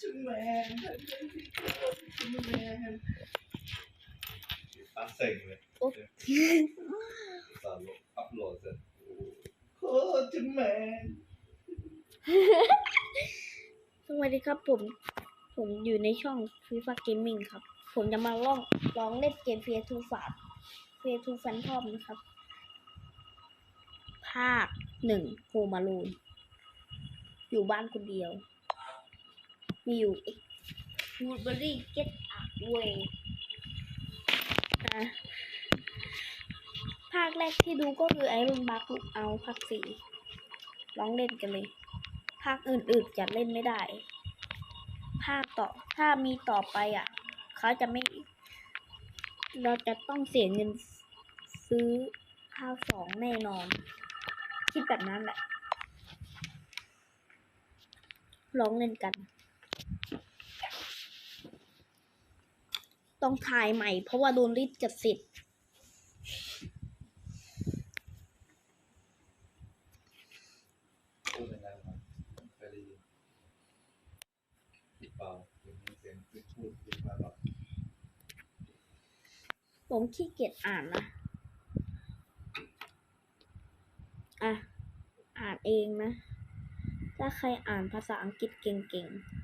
จุแมนจุแมนตาเซ็งเลยโอ๊ะสารลบอัพโหลดเสร็จโคตรจุแมนสวัสดีครับผม ผมอยู่ในช่อง FIFA Gaming ครับ ผมจะมาลองลองเล่นเกม f ฟ a ทูฝาดเฟ a ทูแฟนทอมนะครับ ภาคหนึ่งโฮมารูน อยู่บ้านคนเดียว มีอยู่เอ็กวูดเบอรี่เก็ตอัพเวอะภาคแรกที่ดูก็คือไอรอนบัคลุกเอาภาคสี่ลองเล่นกันเลย ภาคอื่นๆจะเล่นไม่ได้ ภาคต่อ ถ้ามีต่อไปอะ เขาจะไม่ เราจะต้องเสียเงินซื้อภาคสองแน่นอน คิดแบบนั้นแหละลองเล่นกัน ต้องถ่ายใหม่ เพราะว่าโดนรีดจัดสิทธิ์ผมขี้เกียจอ่านนะ อะ อ่านเองนะ ถ้าใครอ่านภาษาอังกฤษเก่งๆ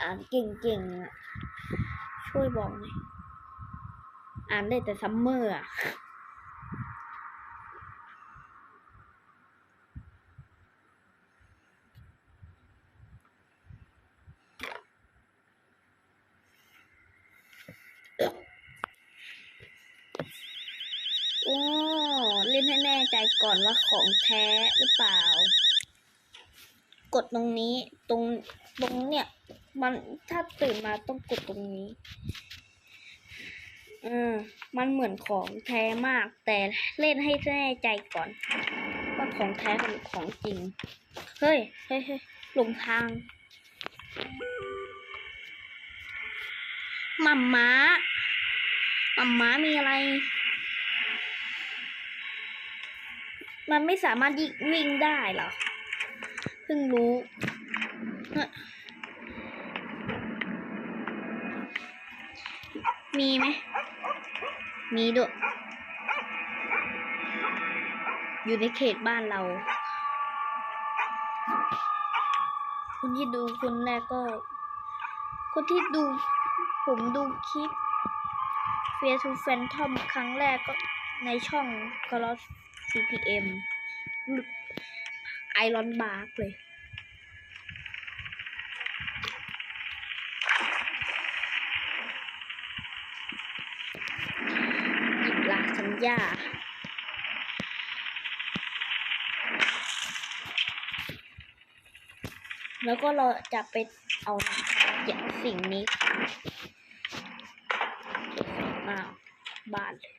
อ่านเก่งๆอะช่วยบอกหน่อย อ่านได้แต่ซัมเมอร์อะโอ้เล่นให้แน่ใจก่อนว่าของแท้หรือเปล่า กดตรงนี้ตรงตรงเนี่ย มันถ้าตื่นมาต้องกดตรงนี้เออมันเหมือนของแท้มาก แต่เล่นให้แน่ใจก่อน ว่าของแท้หรือของจริง เฮ้ยเฮ้ยเฮ้ยหลงทางมัมม้ามัมม้ามีอะไร มันไม่สามารถวิ่งได้เหรอ เพิ่งรู้ มีไหม มีด้วย อยู่ในเขตบ้านเรา คนที่ดูคนแรกก็ คนที่ดู ผมดูคลิปเฟียทูแฟนทอมครั้งแรกก็ในช่องกรอส CPM ไอรอนบาร์กเลย หยิบ ลาสัญญาแล้วก็เราจะไปเอาอย่างสิ่งนี้มาบ้านเลย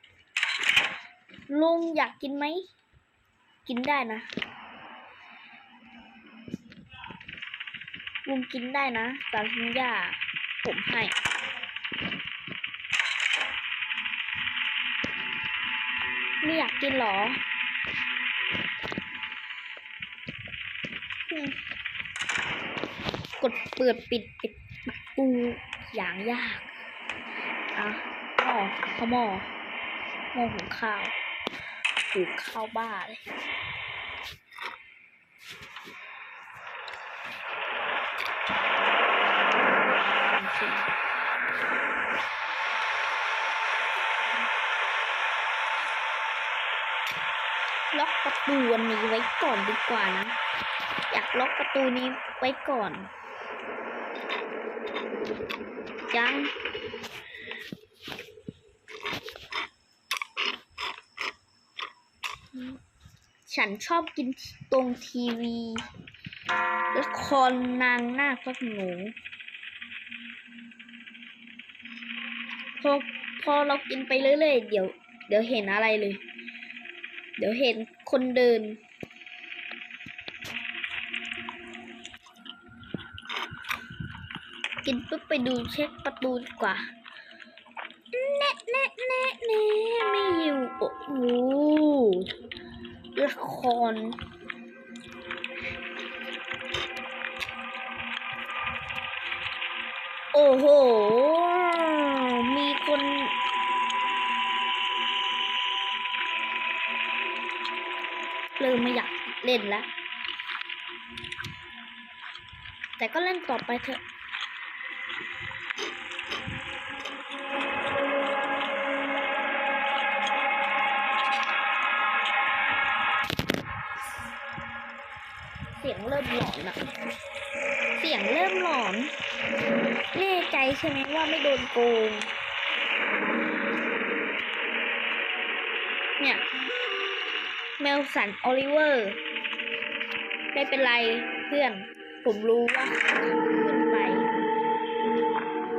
ลุงอยากกินไหม กินได้นะ ลุงกินได้นะสารสัญญาผมให้ ไม่อยากกินหรอกดเปิดปิดปิดปูอย่างยาก อะหม้อข้าวหม้อหม้อหุงข้าวหุงข้าวบ้าเลย ล็อกประตูวันนี้ไว้ก่อนดีกว่านะ อยากล็อกประตูนี้ไว้ก่อนยังฉันชอบกินตรงทีวีละครนางนาคพระโขนงพอพอเรากินไปเรื่อยๆเดี๋ยว เดี๋ยวเห็นอะไรเลย เดี๋ยวเห็นคนเดิน กินปุ๊บไปดูเช็คประตูดีกว่าแน่แน่แน่แน่ไม่อยู่ โอ้โหละครโอ้โห เล่นแล้วแต่ก็เล่นต่อไปเถอะเสียงเริ่มหลอนอะเสียงเริ่มหลอนแน่ใจใช่ไหมว่าไม่โดนโกง เนี่ย เมลสัน โอลิเวอร์ ไม่เป็นไรเพื่อน ผมรู้ว่าขึ้นไป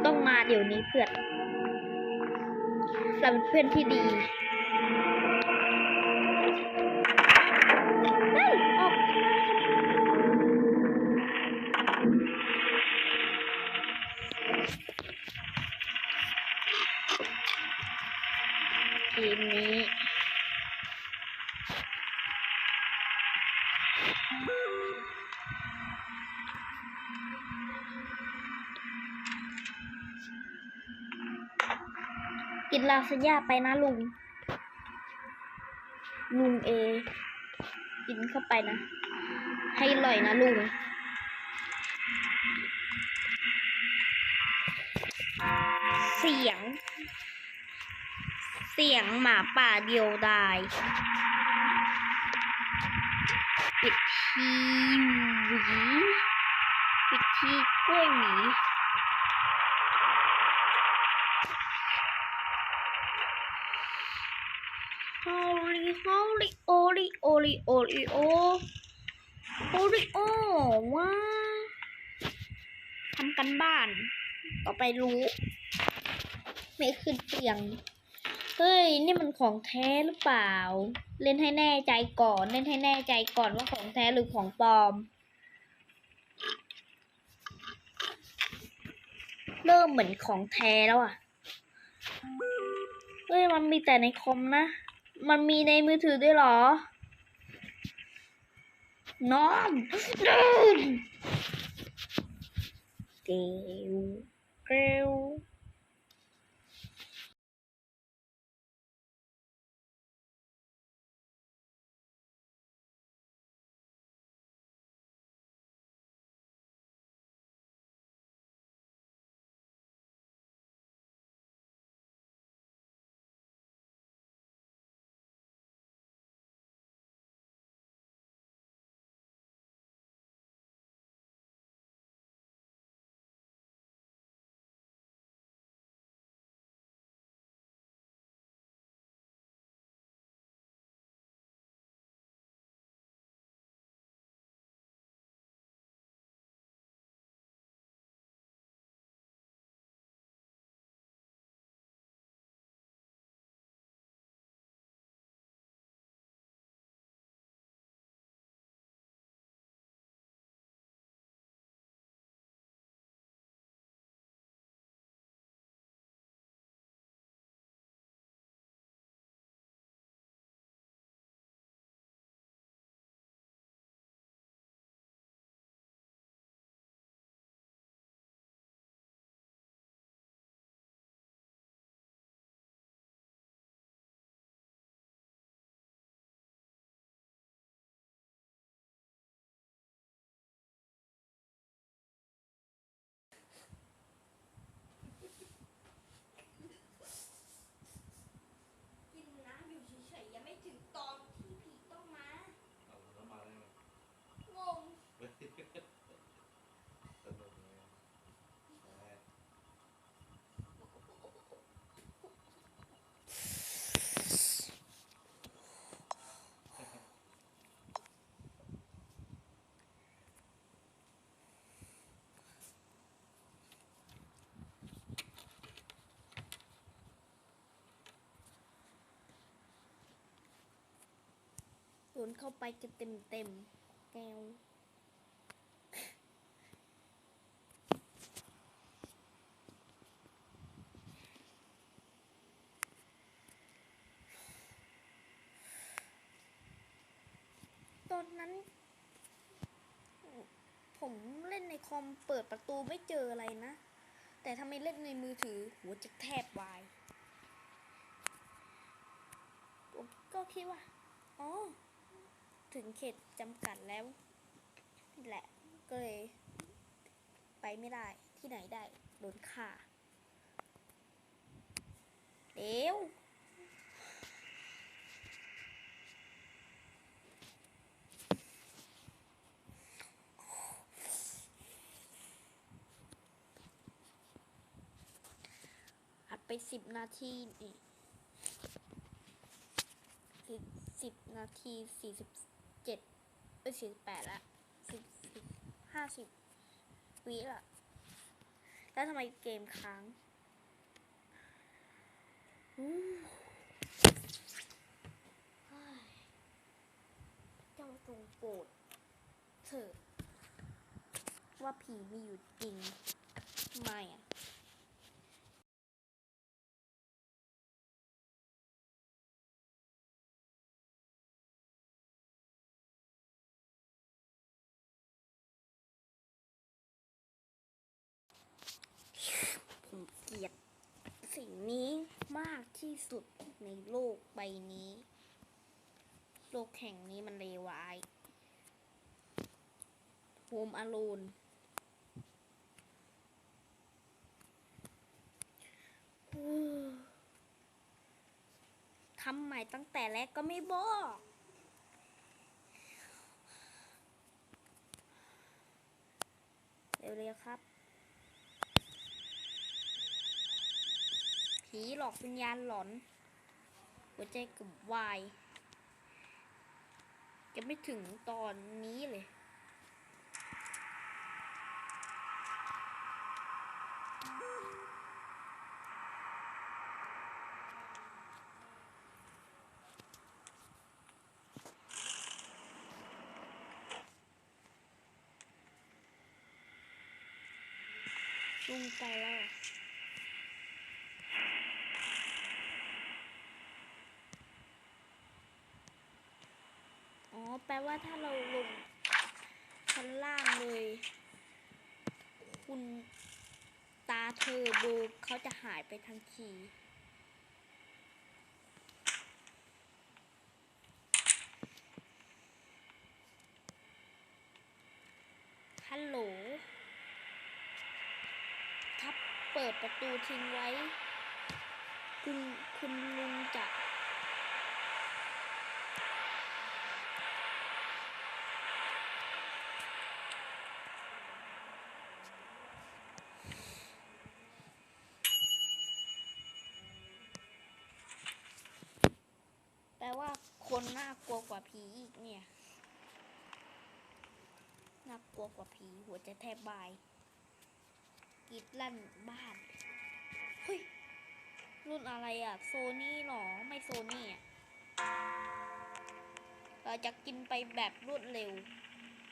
ต้องมาเดี๋ยวนี้เพื่อนเราเป็นเพื่อนที่ดี กินลาซาญ่าไปนะลุง ลุงเอ กินเข้าไปนะ ให้อร่อยนะลุงเสียง เสียงหมาป่าเดียวดาย ทีหวีปิดทีกล้วยหวีฮอลิฮอลิโอลิโอลิโอลิโอโอริโอว้าทำกันบ้าน ต่อไปรู้ ไม่ขึ้นเตียง เฮ้ย นี่มันของแท้หรือเปล่า เล่นให้แน่ใจก่อน เล่นให้แน่ใจก่อนว่าของแท้หรือของปลอม เริ่มเหมือนของแท้แล้วอะ เฮ้ย มันมีแต่ในคอมนะ มันมีในมือถือด้วยหรอ นอนนอนเกลเกลกิน นเข้าไปจะเต็มเต็มแนวตอนนั้น ผมเล่นในคอมเปิดประตูไม่เจออะไรนะ แต่ทำไมเล่นในมือถือหัวจะแทบวายก็คิดว่า อ๋อ ถึงเขตจำกัดแล้วนี่แหละก็เลยไปไม่ได้ที่ไหนได้โดนฆ่าเดี๋ยวอัดไปสิบนาทีนี่สิบสิบนาทีสี่สิบ เจ็ดเอ้ยสี่สิบแปดละสิบสิบห้าสิบวิละแล้วทำไมเกมค้างอู้เฮ้ยเจ้าจงโปรดเถอะว่าผีมีอยู่จริง ไม่อะ นี้มากที่สุดในโลกใบนี้ โลกแห่งนี้มันเลวร้ายโฮมอ l ลนทำใหม่ตั้งแต่แรกก็ไม่บอกเร็วๆครับ ผีหลอกวิญญาณหลอน หัวใจกับวายจะไม่ถึงตอนนี้เลยลุงไปแล้วอะ อ๋อ แปลว่าถ้าเราลงชั้นล่างเลย คุณตาเธอโบเขาจะหายไปทันทีฮัลโหล ถ้าเปิดประตูทิ้งไว้ คุณคุณลุงจะ แปลว่า คนน่ากลัวกว่าผีอีกเนี่ย น่ากลัวกว่าผีหัวจะแทบบายกรีดลั่นบ้าน เฮ้ย รุ่นอะไรอะโซนี่หรอ ไม่โซนี่อะเราจะกินไปแบบรวดเร็ว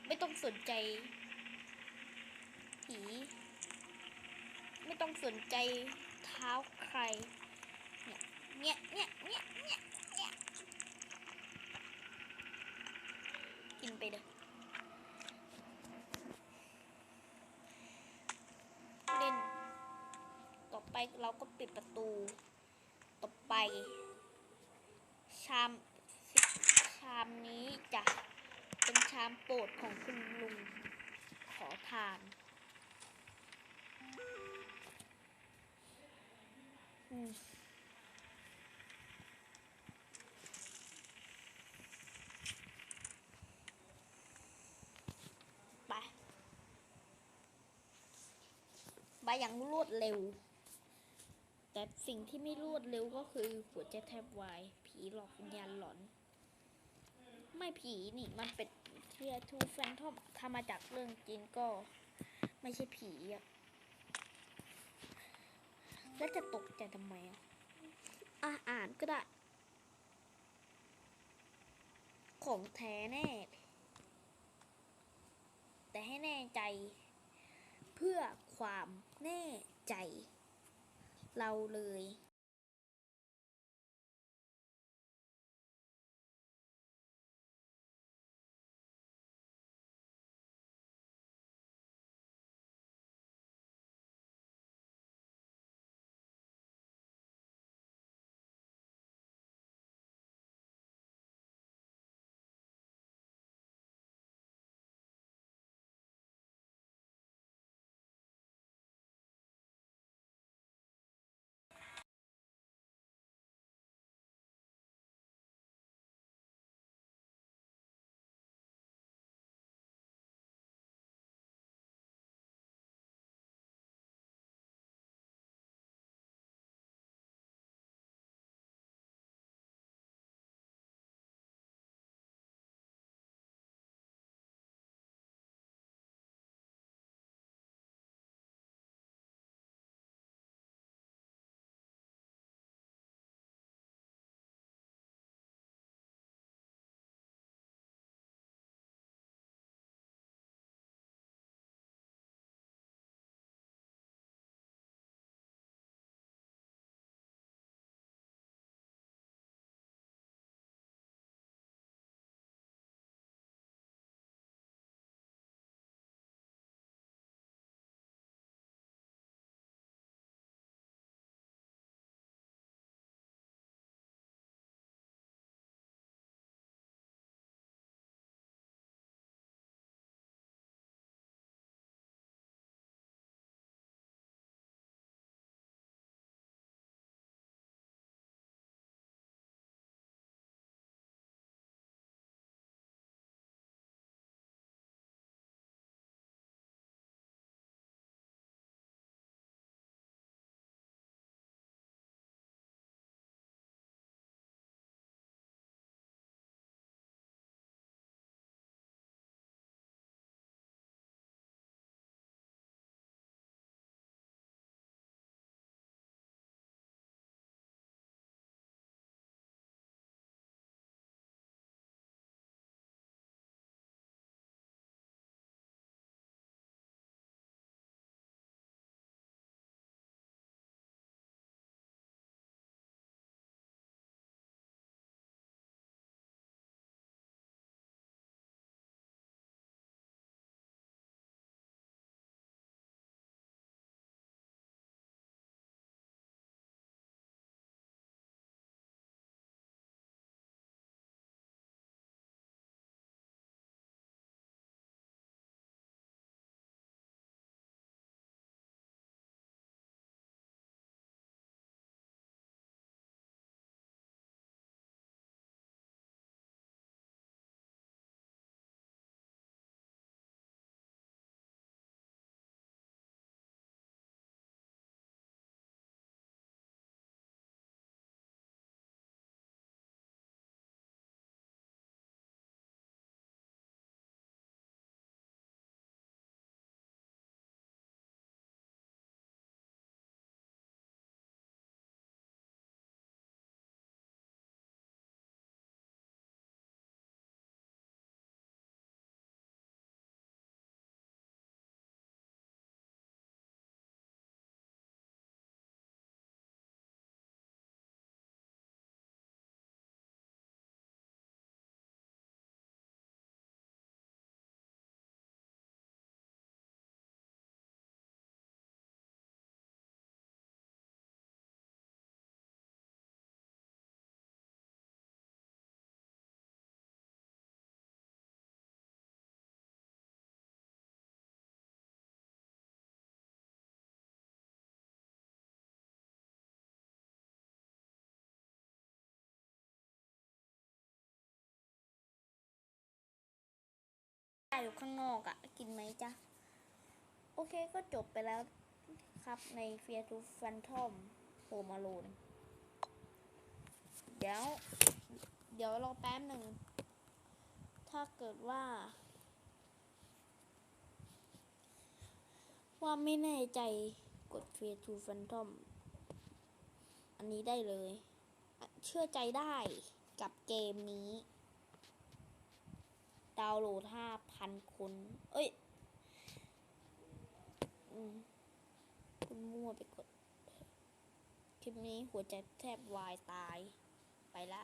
ไม่ต้องสนใจ ผี ไม่ต้องสนใจเท้าใคร เนี่ย เนี่ย เนี่ย เนี่ยเนี่ย กินไปเด้อเล่น ต่อไปเราก็ปิดประตู ต่อไป ชามชามนี้จะเป็นชามโปรดของคุณลุงขอทาน อืม ไป ไปอย่างรวดเร็ว แต่สิ่งที่ไม่รวดเร็วก็คือหัวใจแทบวาย ผีหลอกวิญญาณหลอน ไม่ผีนี่มันเป็นเทียทูแฟนทอมถ้ามาจากเรื่องจริงก็ไม่ใช่ผีอะแล้วจะตกใจทำไมอะอะอ่านก็ได้ ของแท้แน่ แต่ให้แน่ใจเพื่อความ แน่ใจ เราเลย อยู่ข้างนอกอะ่ะกินไหมจ๊ะ โอเคก็จบไปแล้วครับใน Fear to Phantom Home Alone เดี๋ยว เดี๋ยวรอแป๊บหนึ่ง ถ้าเกิดว่า ว่าไม่แน่ใจกด Fear to Phantom อันนี้ได้เลย เชื่อใจได้กับเกมนี้ ดาวน์โหลดห้า พันคน เอ้ยอืมคุณมั่วไปกด คลิปนี้หัวใจแทบวายตาย ไปละ